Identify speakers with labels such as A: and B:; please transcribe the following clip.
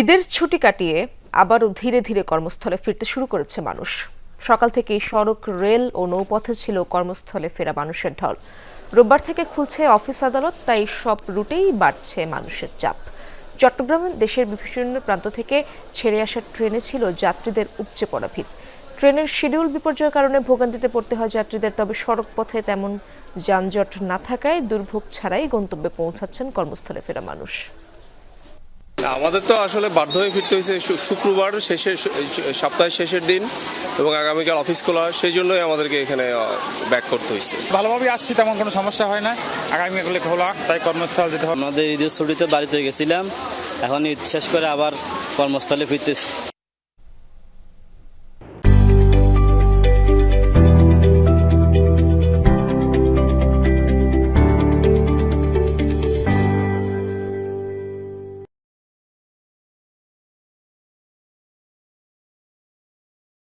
A: ঈদের ছুটি কাটিয়ে আবারও ধীরে ধীরে কর্মস্থলে ফিরতে শুরু করেছে মানুষ। সকাল থেকেই সড়ক, রেল ও নৌপথে ছিল কর্মস্থলে ফেরা মানুষের ঢল। রোববার থেকে খুলছে অফিস আদালত, তাই সব রুটেই বাড়ছে মানুষের চাপ। চট্টগ্রামে দেশের বিভিন্ন প্রান্ত থেকে ছেড়ে আসা ট্রেনে ছিল যাত্রীদের উপচে পড়া ভিড়। ট্রেনের শিডিউল বিপর্যয়ের কারণে ভোগান্তিতে পড়তে হয় যাত্রীদের, তবে সড়ক পথে তেমন যানজট না থাকায় দুর্ভোগ ছাড়াই গন্তব্যে পৌঁছাচ্ছেন কর্মস্থলে ফেরা মানুষ।
B: আমাদের তো আসলে বাধ্য হয়ে ফিরতে হয়েছে শু- শুক্রবার শেষের সপ্তাহের শেষের দিন এবং আগামীকাল অফিস খোলা সেই জন্যই আমাদেরকে এখানে ব্যাক করতে হয়েছে।
C: ভালোভাবে আসছি তেমন কোনো সমস্যা হয় না। আগামীকালে খোলা তাই কর্মস্থল যেতে হবে।
D: আমাদের ঈদের ছুটিতে বাড়িতে গেছিলাম এখন ঈদ শেষ করে আবার কর্মস্থলে ফিরতেছি।